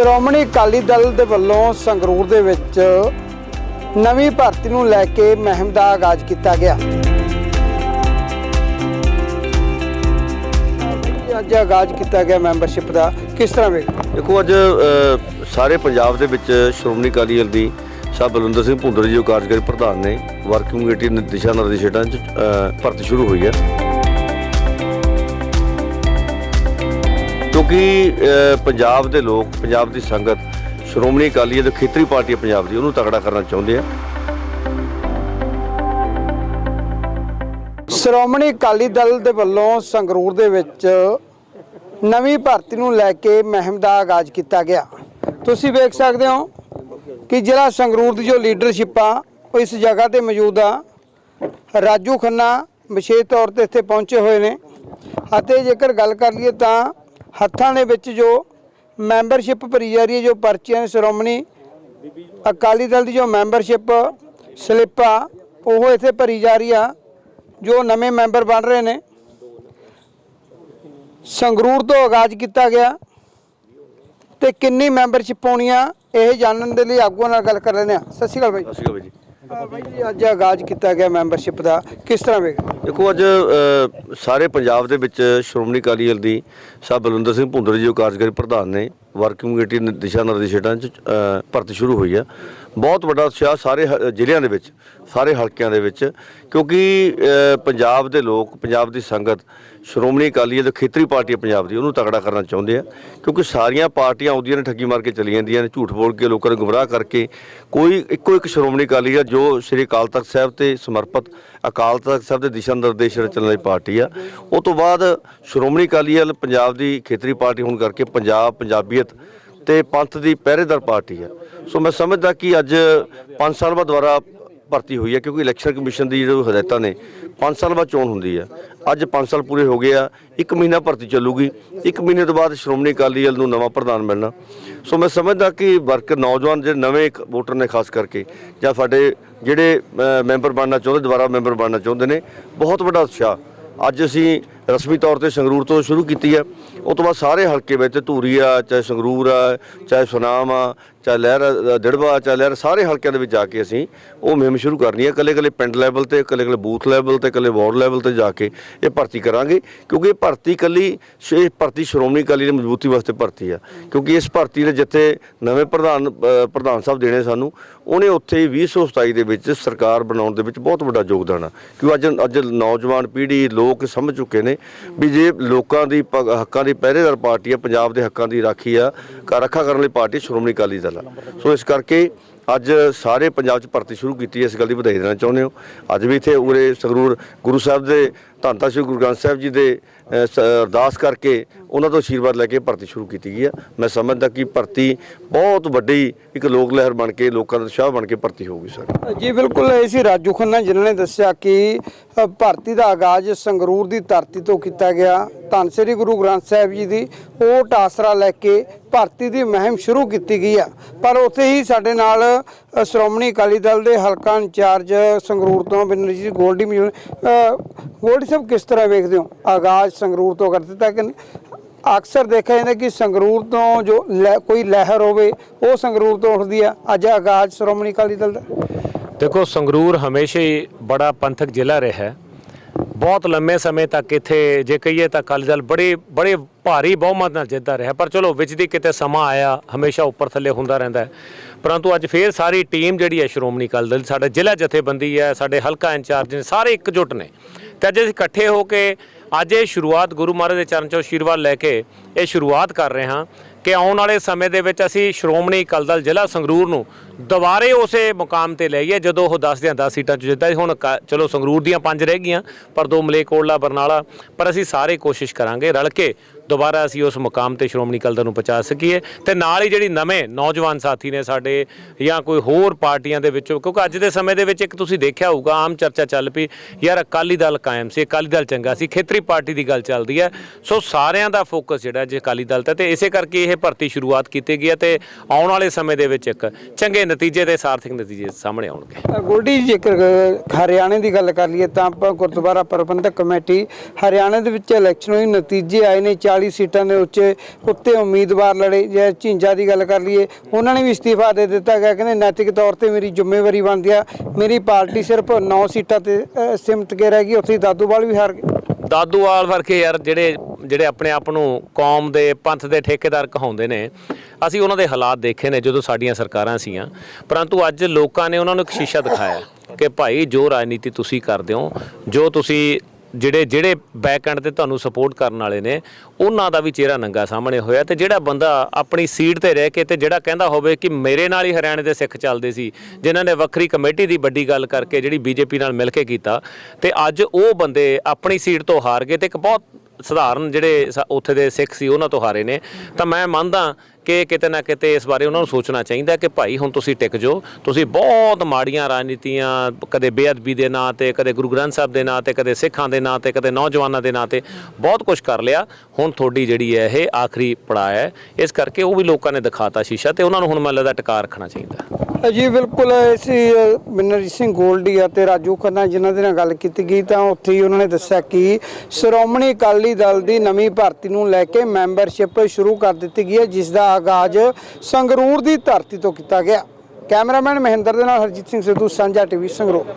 ਸ਼੍ਰੋਮਣੀ ਅਕਾਲੀ ਦਲ ਦੇ ਵੱਲੋਂ ਸੰਗਰੂਰ ਦੇ ਵਿੱਚ ਨਵੀਂ ਭਰਤੀ ਨੂੰ ਲੈ ਕੇ ਮੁਹਿੰਮ ਦਾ ਆਗਾਜ਼ ਕੀਤਾ ਗਿਆ। ਅੱਜ ਆਗਾਜ਼ ਕੀਤਾ ਗਿਆ ਮੈਂਬਰਸ਼ਿਪ ਦਾ। ਕਿਸ ਤਰ੍ਹਾਂ ਵੇਖ ਦੇਖੋ, ਅੱਜ ਸਾਰੇ ਪੰਜਾਬ ਦੇ ਵਿੱਚ ਸ਼੍ਰੋਮਣੀ ਅਕਾਲੀ ਦਲ ਦੀ ਸਾਹਿਬ ਬਲਵਿੰਦਰ ਸਿੰਘ ਭੁੰਦਰ ਜੀ ਕਾਰਜਕਾਰੀ ਪ੍ਰਧਾਨ ਨੇ ਵਰਕਿੰਗ ਕਮੇਟੀ ਦਿਸ਼ਾ ਨਿਰਦੇਸ਼ਾਂ 'ਚ ਭਰਤੀ ਸ਼ੁਰੂ ਹੋਈ ਹੈ। ਕਿਉਂਕਿ ਪੰਜਾਬ ਦੇ ਲੋਕ, ਪੰਜਾਬ ਦੀ ਸੰਗਤ, ਸ਼੍ਰੋਮਣੀ ਅਕਾਲੀ ਦਲ ਖੇਤਰੀ ਪਾਰਟੀ ਪੰਜਾਬ ਦੀ, ਉਹਨੂੰ ਤਕੜਾ ਕਰਨਾ ਚਾਹੁੰਦੇ ਆ। ਸ਼੍ਰੋਮਣੀ ਅਕਾਲੀ ਦਲ ਦੇ ਵੱਲੋਂ ਸੰਗਰੂਰ ਦੇ ਵਿੱਚ ਨਵੀਂ ਭਰਤੀ ਨੂੰ ਲੈ ਕੇ ਮੁਹਿੰਮ ਦਾ ਆਗਾਜ਼ ਕੀਤਾ ਗਿਆ। ਤੁਸੀਂ ਵੇਖ ਸਕਦੇ ਹੋ ਕਿ ਜ਼ਿਲ੍ਹਾ ਸੰਗਰੂਰ ਦੀ ਜੋ ਲੀਡਰਸ਼ਿਪ ਆ, ਉਹ ਇਸ ਜਗ੍ਹਾ ਤੇ ਮੌਜੂਦ ਆ। ਰਾਜੂ ਖੰਨਾ ਵਿਸ਼ੇਸ਼ ਤੌਰ ਤੇ ਇੱਥੇ ਪਹੁੰਚੇ ਹੋਏ ਨੇ। ਅਤੇ ਜੇਕਰ ਗੱਲ ਕਰ ਲਈਏ ਤਾਂ ਹੱਥਾਂ ਦੇ ਵਿੱਚ ਜੋ ਮੈਂਬਰਸ਼ਿਪ ਭਰੀ ਜਾ ਰਹੀ ਹੈ, ਜੋ ਪਰਚੀਆਂ ਨੇ ਸ਼੍ਰੋਮਣੀ ਅਕਾਲੀ ਦਲ ਦੀ ਜੋ ਮੈਂਬਰਸ਼ਿਪ ਸਲਿੱਪ ਆ ਉਹ ਇੱਥੇ ਭਰੀ ਜਾ ਰਹੀ ਆ, ਜੋ ਨਵੇਂ ਮੈਂਬਰ ਬਣ ਰਹੇ ਨੇ। ਸੰਗਰੂਰ ਤੋਂ ਆਗਾਜ਼ ਕੀਤਾ ਗਿਆ ਤੇ ਕਿੰਨੀ ਮੈਂਬਰਸ਼ਿਪ ਪਾਉਣੀ ਆ ਇਹ ਜਾਣਨ ਦੇ ਲਈ ਆਗੂਆਂ ਨਾਲ ਗੱਲ ਕਰ ਲੈਂਦੇ ਆ ਸਤਿ ਸ਼੍ਰੀ ਅਕਾਲ ਬਾਈ ਸਤਿ ਸ਼੍ਰੀ ਅਕਾਲ ਜੀ। ਬਾਈ ਜੀ ਅੱਜ ਆਗਾਜ਼ ਕੀਤਾ ਗਿਆ ਮੈਂਬਰਸ਼ਿਪ ਦਾ। ਕਿਸ ਤਰ੍ਹਾਂ ਵੇਖ ਦੇਖੋ ਅੱਜ ਅ, ਸਾਰੇ ਪੰਜਾਬ ਦੇ ਵਿੱਚ ਸ਼੍ਰੋਮਣੀ ਅਕਾਲੀ ਦਲ ਦੀ ਸਾਹਿਬ ਬਲਵਿੰਦਰ ਸਿੰਘ ਭੁੰਦਰ ਜੀ ਜੋ ਕਾਰਜਕਾਰੀ ਪ੍ਰਧਾਨ ਨੇ ਵਰਕਿੰਗ ਕਮੇਟੀ ਨੇ ਦਿਸ਼ਾ ਨਿਰਦੇਸ਼ਾਂ 'ਚ ਅ, ਭਰਤੀ ਸ਼ੁਰੂ ਹੋਈ ਆ। ਬਹੁਤ ਵੱਡਾ ਉਤਸ਼ਾਹ ਸਾਰੇ ਹ- ਜ਼ਿਲ੍ਹਿਆਂ ਦੇ ਵਿੱਚ ਸਾਰੇ ਹਲਕਿਆਂ ਦੇ ਵਿੱਚ ਕਿਉਂਕਿ ਅ, ਪੰਜਾਬ ਦੇ ਲੋਕ ਪੰਜਾਬ ਦੀ ਸੰਗਤ ਸ਼੍ਰੋਮਣੀ ਅਕਾਲੀ ਦਲ ਖੇਤਰੀ ਪਾਰਟੀ ਹੈ ਪੰਜਾਬ ਦੀ ਉਹਨੂੰ ਤਕੜਾ ਕਰਨਾ ਚਾਹੁੰਦੇ ਆ ਕਿਉਂਕਿ ਸਾਰੀਆਂ ਪਾਰਟੀਆਂ ਆਉਂਦੀਆਂ ਨੇ ਠੱਗੀ ਮਾਰ ਕੇ ਚਲੀ ਜਾਂਦੀਆਂ ਨੇ ਝੂਠ ਬੋਲ ਕੇ ਲੋਕਾਂ ਨੂੰ ਗੁੰਮਰਾਹ ਕਰਕੇ ਕੋਈ ਇੱਕੋ ਇੱਕ ਸ਼੍ਰੋਮਣੀ ਅਕਾਲੀ ਦਲ ਜੋ ਸ੍ਰੀ ਅਕਾਲ ਤਖਤ ਸਾਹਿਬ ਤੇ ਸਮਰਪਿਤ ਅਕਾਲ ਤਖਤ ਸਾਹਿਬ ਦੇ ਦਿਸ਼ਾ ਨਿਰਦੇਸ਼ ਚੱਲਣ ਵਾਲੀ ਪਾਰਟੀ ਆ। ਉਹ ਤੋਂ ਬਾਅਦ ਸ਼੍ਰੋਮਣੀ ਅਕਾਲੀ ਦਲ ਪੰਜਾਬ ਦੀ ਖੇਤਰੀ ਪਾਰਟੀ ਹੋਣ ਕਰਕੇ ਪੰਜਾਬ ਪੰਜਾਬੀ ਪੰਜਾਬੀਅਤ ਤੇ ਪੰਥ ਦੀ ਪਹਿਰੇਦਾਰ ਪਾਰਟੀ ਹੈ। ਸੋ ਮੈਂ ਸਮਝਦਾ ਕਿ ਅੱਜ 5 ਸਾਲ ਬਾਅਦ ਦੁਬਾਰਾ ਭਰਤੀ ਹੋਈ ਹੈ ਕਿਉਂਕਿ ਇਲੈਕਸ਼ਨ ਕਮਿਸ਼ਨ ਦੀ ਜੋ ਹਦਾਇਤਾਂ ਨੇ 5 ਸਾਲ ਬਾਅਦ ਚੋਣ ਹੁੰਦੀ ਹੈ। ਅੱਜ 5 ਸਾਲ ਪੂਰੇ ਹੋ ਗਏ ਆ, ਇੱਕ ਮਹੀਨਾ ਭਰਤੀ ਚੱਲੂਗੀ, ਇੱਕ ਮਹੀਨੇ ਤੋਂ ਬਾਅਦ ਸ਼੍ਰੋਮਣੀ ਅਕਾਲੀ ਦਲ ਨੂੰ ਨਵਾਂ ਪ੍ਰਧਾਨ ਮਿਲਣਾ। ਸੋ ਮੈਂ ਸਮਝਦਾ ਕਿ ਵਰਕਰ ਨੌਜਵਾਨ ਜਿਹੜੇ ਨਵੇਂ ਵੋਟਰ ਨੇ ਖਾਸ ਕਰਕੇ, ਜਾਂ ਸਾਡੇ ਜਿਹੜੇ ਮੈਂਬਰ ਬਣਨਾ ਚਾਹੁੰਦੇ, ਦੁਬਾਰਾ ਮੈਂਬਰ ਬਣਨਾ ਚਾਹੁੰਦੇ ਨੇ, ਬਹੁਤ ਵੱਡਾ ਉਤਸ਼ਾਹ। ਅੱਜ ਅਸੀਂ ਰਸਮੀ ਤੌਰ ਤੇ ਸੰਗਰੂਰ ਤੋਂ ਸ਼ੁਰੂ ਕੀਤੀ ਹੈ। ਉਸ ਤੋਂ ਬਾਅਦ ਸਾਰੇ ਹਲਕੇ ਵਿੱਚ ਧੂਰੀ ਆ, ਚਾਹੇ ਸੰਗਰੂਰ ਆ, ਚਾਹੇ ਸੁਨਾਮ ਆ ਚਾਹੇ ਲਹਿਰ ਅ, ਚਾਹੇ ਲਹਿਰ ਸਾਰੇ ਹਲਕਿਆਂ ਦੇ ਵਿੱਚ ਜਾ ਕੇ ਅਸੀਂ ਉਹ ਮੁਹਿੰਮ ਸ਼ੁਰੂ ਕਰਨੀ ਹੈ। ਇਕੱਲੇ ਇਕੱਲੇ ਪਿੰਡ ਲੈਵਲ ਤੇ ਇਕੱਲੇ ਇਕੱਲੇ ਬੂਥ ਲੈਵਲ ਤੇ ਇਕੱਲੇ ਵਾਰਡ ਲੈਵਲ ਤੇ ਜਾ ਕੇ ਇਹ ਭਰਤੀ ਕਰਾਂਗੇ ਕਿਉਂਕਿ ਇਹ ਭਰਤੀ ਇਕੱਲੀ ਸ਼- ਇਹ ਭਰਤੀ ਸ਼੍ਰੋਮਣੀ ਅਕਾਲੀ ਦੀ ਮਜ਼ਬੂਤੀ ਵਾਸਤੇ ਭਰਤੀ ਆ। ਕਿਉਂਕਿ ਇਸ ਭਰਤੀ ਦੇ ਜਿੱਥੇ ਨਵੇਂ ਪ੍ਰਧਾਨ ਪ੍ਰਧਾਨ ਸਾਹਿਬ ਦੇਣੇ ਸਾਨੂੰ ਉਹਨੇ ਉੱਥੇ ਹੀ 2027 ਦੇ ਵਿੱਚ ਸਰਕਾਰ ਬਣਾਉਣ ਦੇ ਵਿੱਚ ਬਹੁਤ ਵੱਡਾ ਯੋਗਦਾਨ ਆ। ਕਿਉਂ ਅੱਜ ਅੱਜ ਨੌਜਵਾਨ ਪੀੜ੍ਹੀ ਲੋਕ ਸਮਝ ਚੁੱਕੇ ਨੇ ਵੀ ਜੇ ਲੋਕਾਂ ਦੀ ਪ- ਹੱਕਾਂ ਦੀ ਪਹਿਰੇਦਾਰ ਪਾਰਟੀ ਆ ਪੰਜਾਬ ਦੇ ਹੱਕਾਂ ਦੀ ਰਾਖੀ ਆ ਰੱਖਾ ਕਰਨ ਲਈ ਪਾਰਟੀ ਸ਼੍ਰੋਮਣੀ ਅਕਾਲੀ ਦਲ ਆ। ਸੋ ਇਸ ਕਰਕੇ ਅੱਜ ਸਾਰੇ ਪੰਜਾਬ 'ਚ ਭਰਤੀ ਸ਼ੁਰੂ ਕੀਤੀ ਹੈ। ਇਸ ਗੱਲ ਦੀ ਵਧਾਈ ਦੇਣਾ ਚਾਹੁੰਦੇ ਹੋ। ਅੱਜ ਵੀ ਇੱਥੇ ਉਰੇ ਸੰਗਰੂਰ ਗੁਰੂ ਸਾਹਿਬ ਦੇ ਧੰਨ ਧੰਨ ਸ੍ਰੀ ਗੁਰੂ ਗ੍ਰੰਥ ਸਾਹਿਬ ਜੀ ਦੇ ਅਰਦਾਸ ਕਰਕੇ ਉਹਨਾਂ ਤੋਂ ਆਸ਼ੀਰਵਾਦ ਲੈ ਕੇ ਭਰਤੀ ਸ਼ੁਰੂ ਕੀਤੀ ਗਈ ਆ ਮੈਂ ਸਮਝਦਾ ਕਿ ਭਰਤੀ ਬਹੁਤ ਵੱਡੀ ਇੱਕ ਲੋਕ ਲਹਿਰ ਬਣ ਕੇ, ਲੋਕਾਂ ਦਾ ਉਤਸ਼ਾਹ ਬਣ ਕੇ ਭਰਤੀ ਹੋਊਗੀ, ਸਰ। ਜੀ, ਬਿਲਕੁਲ, ਇਹ ਸੀ ਰਾਜੂ ਖੰਨਾ ਜਿਨ੍ਹਾਂ ਨੇ ਦੱਸਿਆ ਕਿ ਭਰਤੀ ਦਾ ਆਗਾਜ਼ ਸੰਗਰੂਰ ਦੀ ਧਰਤੀ ਤੋਂ ਕੀਤਾ ਗਿਆ। ਧੰਨ ਸ੍ਰੀ ਗੁਰੂ ਗ੍ਰੰਥ ਸਾਹਿਬ ਜੀ ਦੀ ਉਹ ਟਾਸਰਾ ਲੈ ਕੇ ਭਰਤੀ ਦੀ ਮੁਹਿੰਮ ਸ਼ੁਰੂ ਕੀਤੀ ਗਈ ਆ। ਪਰ ਉੱਥੇ ਹੀ ਸਾਡੇ ਨਾਲ ਸ਼੍ਰੋਮਣੀ ਅਕਾਲੀ ਦਲ ਦੇ ਹਲਕਾ ਇੰਚਾਰਜ ਸੰਗਰੂਰ ਤੋਂ ਬਿਨਰਜੀਤ ਗੋਲਡੀ ਮੌਜੂਦ ਗੋਲਡੀ ਸਾਹਿਬ, ਕਿਸ ਤਰ੍ਹਾਂ ਵੇਖਦੇ ਹੋ? ਆਗਾਜ਼ ਸੰਗਰੂਰ ਤੋਂ ਕਰ ਦਿੱਤਾ ਕਿ ਅਕਸਰ ਦੇਖਿਆ ਜਾਂਦਾ ਕਿ ਸੰਗਰੂਰ ਤੋਂ ਜੋ ਲੈ- ਕੋਈ ਲਹਿਰ ਹੋਵੇ, ਉਹ ਸੰਗਰੂਰ ਤੋਂ ਉੱਠਦੀ ਆ। ਅੱਜ ਆਗਾਜ਼ ਸ਼੍ਰੋਮਣੀ ਅਕਾਲੀ ਦਲ ਦਾ। ਦੇਖੋ, ਸੰਗਰੂਰ ਹਮੇਸ਼ਾ ਹੀ ਬੜਾ ਪੰਥਕ ਜ਼ਿਲ੍ਹਾ ਰਿਹਾ ਹੈ। ਬਹੁਤ ਲੰਮੇ ਸਮੇਂ ਤੱਕ ਇੱਥੇ ਜੇ ਕਹੀਏ ਤਾਂ ਅਕਾਲੀ ਦਲ ਬੜੇ ਬੜੇ ਭਾਰੀ ਬਹੁਮਤ ਨਾਲ ਜਿੱਤਦਾ ਰਿਹਾ। ਪਰ ਚਲੋ ਵਿੱਚ ਦੀ ਕਿਤੇ ਸਮਾਂ ਆਇਆ, ਹਮੇਸ਼ਾ ਉੱਪਰ ਥੱਲੇ ਹੁੰਦਾ ਰਹਿੰਦਾ ਹੈ। ਪਰੰਤੂ ਅੱਜ ਫੇਰ ਸਾਰੀ ਟੀਮ ਜਿਹੜੀ ਹੈ ਸ਼੍ਰੋਮਣੀ ਅਕਾਲੀ ਦਲ, ਸਾਡਾ ਜ਼ਿਲ੍ਹਾ ਜਥੇਬੰਦੀ ਹੈ, ਸਾਡੇ ਹਲਕਾ ਇੰਚਾਰਜ ਨੇ ਸਾਰੇ ਇਕਜੁੱਟ ਨੇ। ਤੇ ਅੱਜ ਅਸੀਂ ਇਕੱਠੇ ਹੋ ਕੇ ਅੱਜ ਇਹ ਸ਼ੁਰੂਆਤ ਗੁਰੂ ਮਹਾਰਾਜ ਦੇ ਚਰਨ ਚੋਂ ਆਸ਼ੀਰਵਾਦ ਲੈ ਕੇ ਇਹ ਸ਼ੁਰੂਆਤ ਕਰ ਰਹੇ ਹਾਂ ਕਿ ਆਉਣ ਵਾਲੇ ਸਮੇਂ ਦੇ ਵਿੱਚ ਅਸੀਂ ਸ਼੍ਰੋਮਣੀ ਅਕਾਲੀ ਦਲ ਜ਼ਿਲ੍ਹਾ ਸੰਗਰੂਰ ਨੂੰ ਦੁਬਾਰੇ ਉਸੇ ਮੁਕਾਮ ਤੇ ਲੈ ਗਏ ਜਦੋਂ ਉਹ 10 ਦੀਆਂ 10 ਸੀਟਾਂ ਚ ਜਿੱਤਾ ਹੁਣ ਕ- ਚਲੋ ਸੰਗਰੂਰ ਦੀਆਂ ਪੰਜ ਰਹਿ ਗਈਆਂ, ਪਰ ਦੋ ਮਲੇਕੋਟਲਾ ਬਰਨਾਲਾ, ਪਰ ਅਸੀਂ ਸਾਰੇ ਕੋਸ਼ਿਸ਼ ਕਰਾਂਗੇ ਰਲ ਕੇ ਦੁਬਾਰਾ ਅਸੀਂ ਉਸ ਮੁਕਾਮ ਤੇ ਸ਼੍ਰੋਮਣੀ ਅਕਾਲੀ ਦਲ ਨੂੰ ਪਹੁੰਚਾ ਸਕੀਏ ਤੇ ਨਾਲ ਹੀ ਜਿਹੜੀ ਨਵੇਂ ਨੌਜਵਾਨ ਸਾਥੀ ਨੇ ਸਾਡੇ ਜਾਂ ਕੋਈ ਹੋਰ ਪਾਰਟੀਆਂ ਦੇ ਵਿੱਚੋਂ, ਕਿਉਂਕਿ ਅੱਜ ਦੇ ਸਮੇਂ ਦੇ ਵਿੱਚ ਇੱਕ ਤੁਸੀਂ ਦੇਖਿਆ ਹੋਊਗਾ, ਆਮ ਚਰਚਾ ਚੱਲ ਪਈ, ਯਾਰ ਅਕਾਲੀ ਦਲ ਕਾਇਮ ਸੀ, ਅਕਾਲੀ ਦਲ ਚੰਗਾ ਸੀ, ਖੇਤਰੀ ਪਾਰਟੀ ਦੀ ਗੱਲ ਚੱਲਦੀ ਹੈ। ਸੋ ਸਾਰਿਆਂ ਦਾ ਫੋਕਸ ਜਿਹੜਾ ਜੇ ਅਕਾਲੀ ਦਲ ਤੇ ਤੇ ਇਸੇ ਕਰਕੇ ਇਹ ਭਰਤੀ ਸ਼ੁਰੂਆਤ ਕੀਤੀ ਗਈ ਹੈ ਤੇ ਆਉਣ ਵਾਲੇ ਸਮੇਂ ਦੇ ਵਿੱਚ ਇੱਕ ਚੰਗੇ ਨਤੀਜੇ ਤੇ ਸਾਰਥਕ ਨਤੀਜੇ ਸਾਹਮਣੇ ਆਉਣਗੇ। ਗੋਲਡੀ ਜੀ, ਜੇਕਰ ਅ, ਹਰਿਆਣੇ ਦੀ ਗੱਲ ਕਰ ਲਈਏ ਤਾਂ ਆਪਾਂ ਗੁਰਦੁਆਰਾ ਪ੍ਰਬੰਧਕ ਕਮੇਟੀ ਹਰਿਆਣੇ ਦੇ ਵਿੱਚ ਇਲੈਕਸ਼ਨ ਹੋਈ ਨਤੀਜੇ ਆਏ ਨੇ 40 ਸੀਟਾਂ ਦੇ ਉੱਚੇ ਉੱਤੇ ਉਮੀਦਵਾਰ ਲੜੇ। ਜੇ ਝਿੰਜਾ ਦੀ ਗੱਲ ਕਰ ਲਈਏ ਉਹਨਾਂ ਨੇ ਵੀ ਇਸਤੀਫਾ ਦੇ ਦਿੱਤਾ ਗਿਆ ਕਹਿੰਦੇ ਨੈਤਿਕ ਤੌਰ ਤੇ ਮੇਰੀ ਜ਼ਿੰਮੇਵਾਰੀ ਬਣਦੀ ਆ। ਮੇਰੀ ਪਾਰਟੀ ਸਿਰਫ 9 ਸੀਟਾਂ ਤੇ ਅ, ਸਿਮਟ ਕੇ ਰਹਿ ਗਈ ਉੱਥੇ ਦਾਦੂਵਾਲ ਵੀ ਹਾਰ ਗਏ। ਦਾਦੂਵਾਲ ਵਰਗੇ ਯਾਰ ਜਿਹੜੇ ਜਿਹੜੇ ਆਪਣੇ ਆਪ ਨੂੰ ਕੌਮ ਦੇ ਪੰਥ ਦੇ ਠੇਕੇਦਾਰ ਕਹਾਉਂਦੇ ਨੇ, ਅਸੀਂ ਉਹਨਾਂ ਦੇ ਹਾਲਾਤ ਦੇਖੇ ਨੇ ਜਦੋਂ ਸਾਡੀਆਂ ਸਰਕਾਰਾਂ ਸੀਆਂ। ਪਰੰਤੂ ਅੱਜ ਲੋਕਾਂ ਨੇ ਉਹਨਾਂ ਨੂੰ ਇੱਕ ਸ਼ੀਸ਼ਾ ਦਿਖਾਇਆ ਕਿ ਭਾਈ ਜੋ ਰਾਜਨੀਤੀ ਤੁਸੀਂ ਕਰਦੇ ਹੋ, ਜੋ ਤੁਸੀਂ ਜਿਹੜੇ ਜਿਹੜੇ ਬੈਕ ਐਂਡ ਤੇ ਤੁਹਾਨੂੰ ਸਪੋਰਟ ਕਰਨ ਵਾਲੇ ਨੇ, ਉਹਨਾਂ ਦਾ ਵੀ ਚਿਹਰਾ ਨੰਗਾ ਸਾਹਮਣੇ ਹੋਇਆ ਤੇ ਜਿਹੜਾ ਬੰਦਾ ਆਪਣੀ ਸੀਟ ਤੇ ਰਹਿ ਕੇ ਤੇ ਜਿਹੜਾ ਕਹਿੰਦਾ ਹੋਵੇ ਕਿ ਮੇਰੇ ਨਾਲ ਹੀ ਹਰਿਆਣੇ ਦੇ ਸਿੱਖ ਚੱਲਦੇ ਸੀ, ਜਿਨ੍ਹਾਂ ਨੇ ਵੱਖਰੀ ਕਮੇਟੀ ਦੀ ਵੱਡੀ ਗੱਲ ਕਰਕੇ ਜਿਹੜੀ ਬੀਜੇਪੀ ਨਾਲ ਮਿਲ ਕੇ ਕੀਤਾ ਤੇ ਅੱਜ ਉਹ ਬੰਦੇ ਆਪਣੀ ਸੀਟ ਤੋਂ ਹਾਰ ਗਏ ਤੇ ਇੱਕ ਬਹੁਤ ਸਧਾਰਨ ਜਿਹੜੇ ਸ- ਉੱਥੇ ਦੇ ਸਿੱਖ ਸੀ ਉਹਨਾਂ ਤੋਂ ਹਾਰੇ ਨੇ। ਤਾਂ ਮੈਂ ਮੰਨਦਾ ਕਿ ਕਿਤੇ ਨਾ ਕਿਤੇ ਇਸ ਬਾਰੇ ਉਹਨਾਂ ਨੂੰ ਸੋਚਣਾ ਚਾਹੀਦਾ ਕਿ ਭਾਈ ਹੁਣ ਤੁਸੀਂ ਟਿਕ ਜਾਓ। ਤੁਸੀਂ ਬਹੁਤ ਮਾੜੀਆਂ ਰਾਜਨੀਤੀਆਂ, ਕਦੇ ਬੇਅਦਬੀ ਦੇ ਨਾਂ ਤੇ, ਕਦੇ ਗੁਰੂ ਗ੍ਰੰਥ ਸਾਹਿਬ ਦੇ ਨਾਂ ਤੇ, ਕਦੇ ਸਿੱਖਾਂ ਦੇ ਨਾਂ ਤੇ, ਕਦੇ ਨੌਜਵਾਨਾਂ ਦੇ ਨਾਂ ਤੇ ਬਹੁਤ ਕੁਝ ਕਰ ਲਿਆ। ਹੁਣ ਤੁਹਾਡੀ ਜਿਹੜੀ ਹੈ ਇਹ ਆਖਰੀ ਪੜਾਅ ਹੈ। ਇਸ ਕਰਕੇ ਉਹ ਵੀ ਲੋਕਾਂ ਨੇ ਦਿਖਾਤਾ ਸ਼ੀਸ਼ਾ ਤੇ ਉਹਨਾਂ ਨੂੰ ਹੁਣ ਮੈਨੂੰ ਲੱਗਦਾ ਟਿਕਾ ਰੱਖਣਾ ਚਾਹੀਦਾ। ਜੀ, ਬਿਲਕੁਲ ਅਸੀਂ ਮਿਨਰਜੀਤ ਸਿੰਘ ਗੋਲਡੀ ਅਤੇ ਰਾਜੂ ਖੰਨਾ ਜਿਨ੍ਹਾਂ ਦੇ ਨਾਲ ਗੱਲ ਕੀਤੀ ਗਈ ਤਾਂ ਉੱਥੇ ਹੀ ਉਹਨਾਂ ਨੇ ਦੱਸਿਆ ਕਿ ਸ਼੍ਰੋਮਣੀ ਅਕਾਲੀ ਦਲ ਦੀ ਨਵੀਂ ਭਰਤੀ ਨੂੰ ਲੈ ਕੇ ਮੈਂਬਰਸ਼ਿਪ ਸ਼ੁਰੂ ਕਰ ਦਿੱਤੀ ਗਈ ਹੈ, ਜਿਸ ਦਾ ਆਗਾਜ਼ ਸੰਗਰੂਰ ਦੀ ਧਰਤੀ ਤੋਂ ਕੀਤਾ ਗਿਆ। ਕੈਮਰਾਮੈਨ ਮਹਿੰਦਰ ਦੇ ਨਾਲ ਹਰਜੀਤ ਸਿੰਘ ਸਿੱਧੂ, ਸਾਂਝਾ ਟੀਵੀ ਸੰਗਰੂਰ।